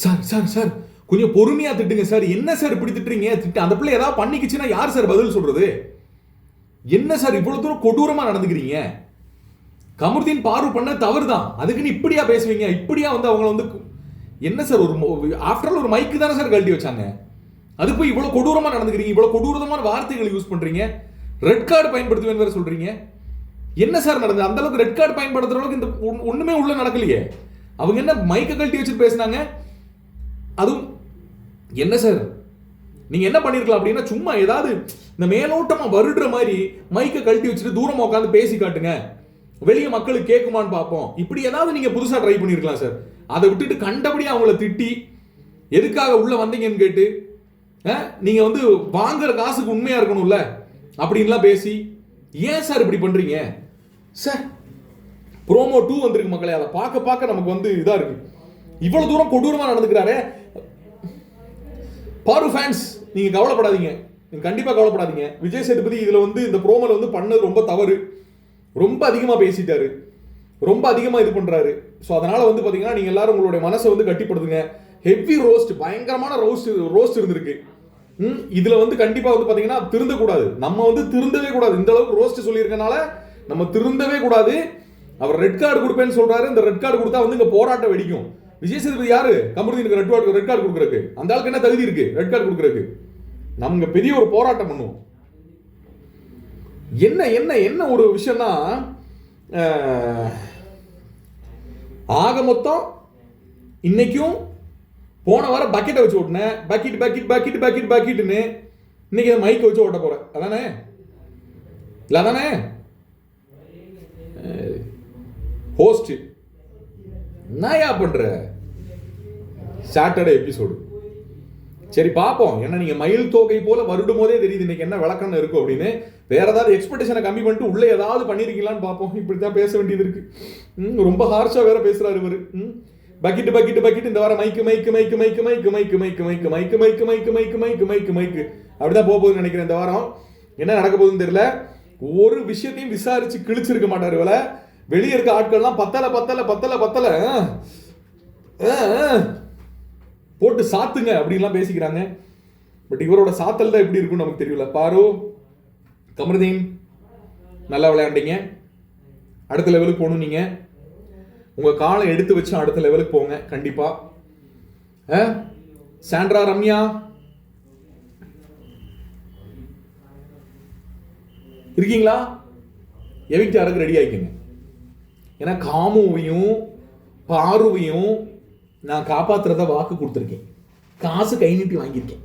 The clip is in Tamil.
சார் சார் சார் கொஞ்சம் பொறுமையாக திட்டுங்க சார். என்ன சார் இப்படி திட்டுறீங்க? திட்டு அந்த பிள்ளை ஏதாவது பண்ணிக்கிச்சுன்னா யார் சார் பதில் சொல்கிறது என்ன சார் இவ்வளோ தூரம் கொடூரமாக நடந்துக்கிறீங்க? கமருதீன் பார்வை பண்ண தவறு தான் அதுக்குன்னு இப்படியா பேசுவீங்க? இப்படியா வந்து அவங்கள வந்து என்ன சார் ஒரு ஆஃப்டர் ஒரு மைக்கு தானே சார் கழட்டி வச்சாங்க? அதுக்கு போய் இவ்வளோ கொடூரமாக நடந்துக்கிறீங்க? இவ்வளோ கொடூரமான வார்த்தைகள் யூஸ் பண்ணுறீங்க ரெட் கார்டு பயன்படுத்துவேன் வேறு சொல்கிறீங்க என்ன சார் நடந்தது? அந்த அளவுக்கு ரெட் கார்டு பயன்படுத்துற அளவுக்கு இந்த ஒன்றுமே ஒண்ணுமே உள்ள நடக்கலையே. அவங்க என்ன மைக்கை கழட்டி வச்சுட்டு பேசுனாங்க? அதுவும் என்ன சார் நீங்கள் என்ன பண்ணியிருக்கலாம் அப்படின்னா சும்மா ஏதாவது இந்த மேலோட்டமாக வருடுற மாதிரி மைக்கை கழட்டி வச்சுட்டு தூரமாக உட்காந்து பேசி காட்டுங்க. வெளியே மக்களுக்கு கேட்குமான்னு பார்ப்போம். இப்படி ஏதாவது நீங்கள் புதுசாக ட்ரை பண்ணியிருக்கலாம் சார் அதை விட்டுட்டு கண்டபடியாக அவங்கள திட்டி எதுக்காக உள்ளே வந்தீங்கன்னு கேட்டு? நீங்கள் வந்து வாங்குற காசுக்கு உண்மையாக இருக்கணும்ல? அப்படின்லாம் பேசி ஏன் சார் இப்படி பண்ணுறீங்க சார் ப்ரோமோ டூ வந்திருக்கு மக்களே. அதை பார்க்க பார்க்க நமக்கு வந்து இதாக இருக்குது இவ்வளவு தூரம் கொடூரமா நடந்துக்கிறாரு. பாரு ஃபேன்ஸ் நீங்க கவலைப்படாதீங்க. நீங்க கண்டிப்பா கவலைப்படாதீங்க. விஜய் சேதுபதி இதுல வந்து இந்த ப்ரோமோல வந்து பண்ணது ரொம்ப தவறு. ரொம்ப அதிகமா பேசிட்டாரு. ரொம்ப அதிகமா இது பண்றாரு. ஸோ அதனால வந்து பாத்தீங்கன்னா நீங்க எல்லாரும் உங்களுடைய மனசை வந்து கட்டிப்படுத்துங்க. ஹெவி ரோஸ்ட் பயங்கரமான ரோஸ்ட் ரோஸ்ட் இருந்திருக்கு. ம், இதுல வந்து கண்டிப்பா வந்து பாத்தீங்கன்னா திருந்தக்கூடாது. நம்ம வந்து திருந்தவே கூடாது. இந்த அளவுக்கு ரோஸ்ட் சொல்லியிருக்கனால நம்ம திருந்தவே கூடாது. அவர் ரெட் கார்டு கொடுப்பேன்னு சொல்றாரு. இந்த ரெட் கார்டு கொடுத்தா வந்து இங்க போராட்டம் வெடிக்கும். விஜய் சேதுபதி யாரு? கமருதீனுக்கு ரெட் கார்டு ரெட் கார்டு கொடுக்குறக்கு அந்த ஆளுக்கு என்ன தகுதி இருக்கு? ரெட் கார்டு கொடுக்குறக்கு நம்ம பெரிய ஒரு போராட்டம் பண்ணுவோம். என்ன என்ன என்ன ஒரு விஷயம்னா ஆக மொத்தம் இன்னைக்கும் போன வாரம் பக்கெட்டை வச்சு ஓட்டினேன். பக்கெட் பக்கெட் பக்கெட் பக்கெட் பக்கெட்னு இன்னைக்கு மைக்கை வச்சு ஓட்ட போகிறேன் அதானே? இல்லை அதானே? ஹோஸ்ட் என்னயா பண்ணுற சாட்டர்டே எபிசோடு சரி பார்ப்போம் ஏன்னா நீங்கள் மயில் தோகை போல வருடும் போதே தெரியுது இன்னைக்கு என்ன விளக்கணம் இருக்கும் அப்படின்னு வேற ஏதாவது எக்ஸ்பெக்டேஷனை கம்மி பண்ணிட்டு உள்ளே ஏதாவது பண்ணியிருக்கீங்களான்னு பார்ப்போம் இப்படித்தான் பேச வேண்டியது இருக்கு ம், ரொம்ப ஹார்ஷாக வேற பேசுறாரு இவர் பக்கெட் பக்கெட் பக்கெட் இந்த வாரம் மைக்கு மைக்கு மைக்கு மைக்கு மைக்கு மைக்கு மைக்கு மைக்கு மைக்கு மைக்கு மைக்கு மைக்கு மைக்கு மைக்கு மைக்கு அப்படிதான் போக போகுதுன்னு நினைக்கிறேன் இந்த வாரம் என்ன நடக்க போகுதுன்னு தெரியல ஒரு விஷயத்தையும் விசாரிச்சு கிழிச்சிருக்க மாட்டார் இவள வெளியே இருக்க ஆட்கள்லாம் பத்தல பத்தல பத்தல பத்தல போட்டு சாத்துங்க அப்படின்லாம் பேசிக்கிறாங்க. பட் இவரோட சாத்தல் தான் எப்படி இருக்கும்னு நமக்கு தெரியல. பாரு கமருதீன் நல்லா விளையாண்டீங்க. அடுத்த லெவலுக்கு போகணும் நீங்க. உங்க காலை எடுத்து வச்சு அடுத்த லெவலுக்கு போங்க கண்டிப்பா. ஆ? சாண்ட்ரா ரம்யா. இருக்கீங்களா? எவிக்ட் ஆறதுக்கு ரெடி ஆயிக்கங்க. ஏன்னா காமுவையும் பாருவையும் நான் காப்பாத்துறத வாக்கு கொடுத்துருக்கேன். காசு கை நீட்டி வாங்கியிருக்கேன்.